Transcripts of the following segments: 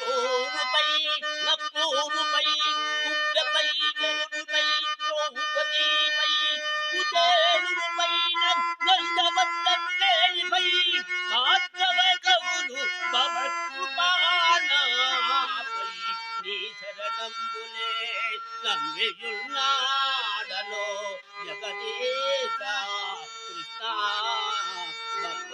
పూవుపై నప్పూరుపై కుట్టపై జరుడుపై ద్రౌపదిపై కుదేలుపైన నందవత్తేలిపై మాధవ గౌలు భవత్కృపానాపై నీ జగదీశ కృష్ణ భక్త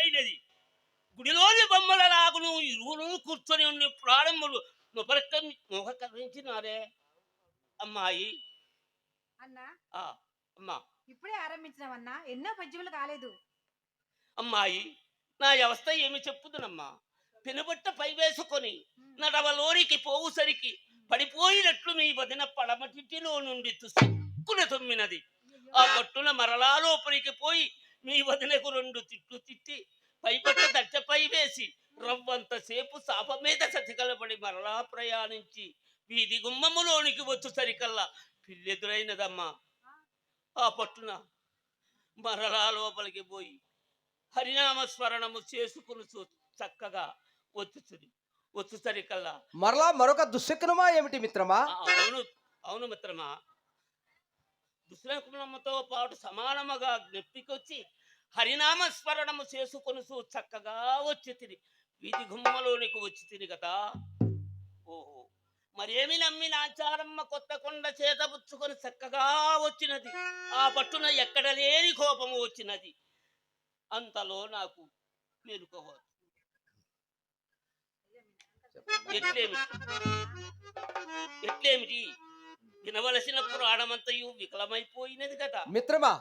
అయినది. గుడిలోని బొమ్మల లాగును ఇరువులు కూర్చొని ఉన్న ప్రారంభములు నొపరక్క ముఖకరించినారే అమ్మాయి అన్నా? అమ్మా. ఇప్పుడే ఆరంభించినామన్నా ఎన్నో పద్యములు కాలేదు. అమ్మాయి నా వ్యవస్థ ఏమి చెప్పుదునమ్మా? పెనుబట్ట పై వేసుకొని నడవలోనికి పోవుసరికి పడిపోయినట్లు మీ వదిన పడమటిలో నుండి తుసుక్కున తొమ్మినది. ఆ పట్టున మరలా లోపలికి పోయి మీ వదినకు రెండు తిట్లు తిట్టి పైపట్ట దట్టపై వేసి రవ్వంత సేపు సాప మీద సతికలబడి మరలా ప్రయాణించి వీధి గుమ్మములోనికి వచ్చేసరికల్లా పిల్లెదురైనదమ్మా. ఆ పట్టున మరలా లోపలికి పోయి హరినామ స్మరణము చేసుకుని చక్కగా వచ్చుతుంది వచ్చేసరికల్లా మరలా మరొక దుశ్శకునమా ఏమిటి మిత్రమా? అవును అవును మిత్రమా. దుశ్శకునముతో పాటు సమానముగా జ్ఞప్తికొచ్చి హరినామ స్మరణము చేసుకొని చక్కగా వచ్చి తిని వీధి గుమ్మలోనికి వచ్చి తిని కదా. ఓహో. మరేమి నమ్మి నాచారమ్మ కొత్త కొండ చేత పుచ్చుకొని చక్కగా వచ్చినది. ఆ పట్టున ఎక్కడ లేని కోపము వచ్చినది. అంతలో నాకు మేలుకోవచ్చు ఎట్లేమిటి? ఎట్లేమిటి? వినవలసిన పురాణమంతయు వికలమైపోయినది కదా మిత్రమా.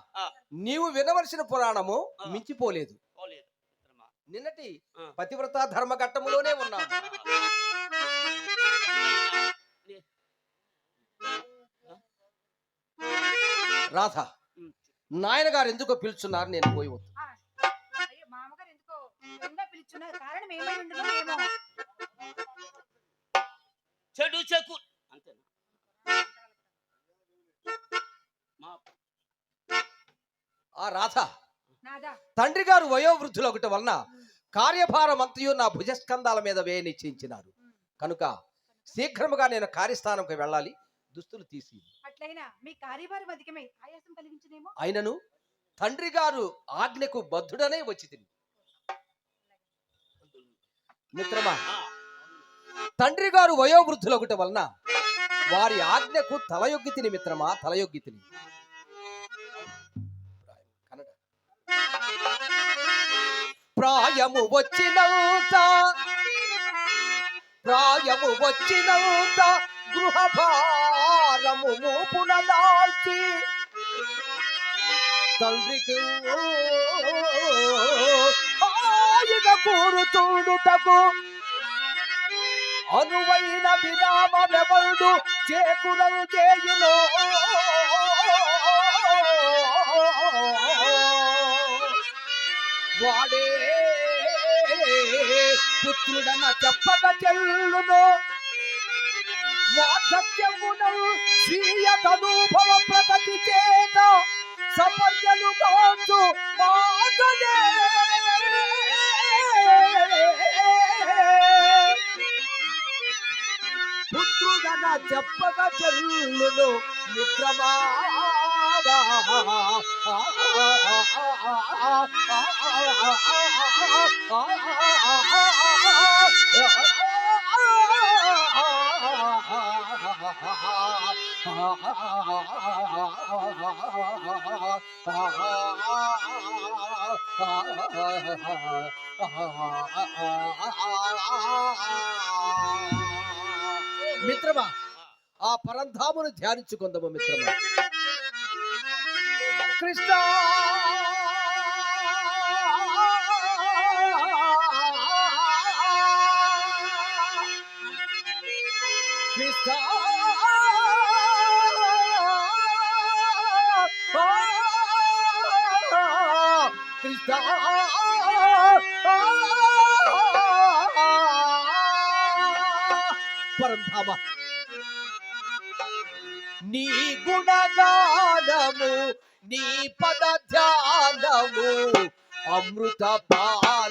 నీవు వినవలసిన పురాణము. మించిపోలేదు పోలేదు మిత్రమా నిన్నటి. పతివ్రత ధర్మఘట్టములోనే ఉన్నాము లే- రాధ. నాయన గారు ఎందుకో పిలుచున్నారు నేను పోయి వద్దు మామగారు ఎందుకో పిలుచున్నారు కారణం ఏమై ఉండదో రాధ. నాదా. తండ్రి గారు వయోవృద్ధులు ఒకటి వలన కార్యభారం అంతయు నా భుజస్కంధాల మీద వేయ నిశ్చయించినారు. కనుక శీఘ్రముగా నేను కార్యస్థానంకి వెళ్ళాలి. దుస్తులు తీసి అయినను తండ్రి గారు ఆజ్ఞకు బద్ధుడనే వచ్చి తిని. మిత్రమా తండ్రి గారు వయోవృద్ధులు ఒకటి వలన వారి ఆజ్ఞకు తలయొగ్గి తిని మిత్రమా తలయొగ్గి తిని. ప్రాయము వచ్చినంత ప్రాయము వచ్చినంత గృహభారము మూపున దాల్చి తండ్రికి హాయిగా కూరుతుండుటకు అనువైన విరామమెవడు చేకులను చేయును. వాడే. పుత్రుడన చెప్పక చెల్లును. వార్ధక్యమును స్వీయ తనూభవ ప్రగతి చేత సపర్యలు కాచు మాతనే. పుత్రుడన చెప్పక చెల్లును మిత్రమా. మిత్రమా ఆ పరంధామును ధ్యానించుకుందాము మిత్రమా కృష్ణ కృష్ణ కృష్ణ పరంధామ. నీ గుణగానము నీ పద ధ్యానము అమృత పాల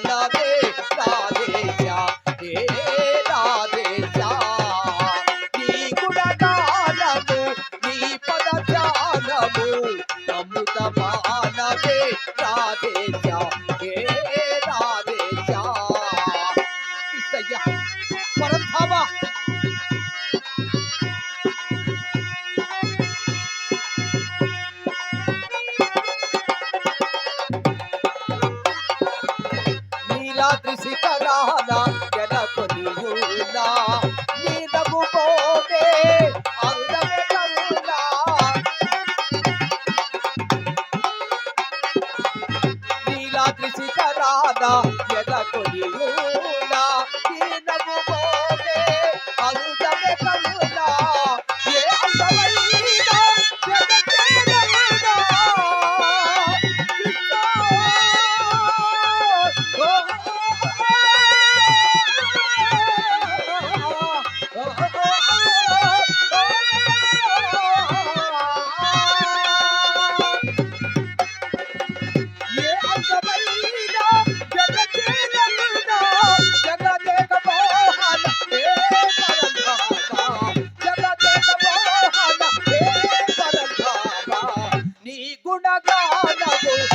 నీ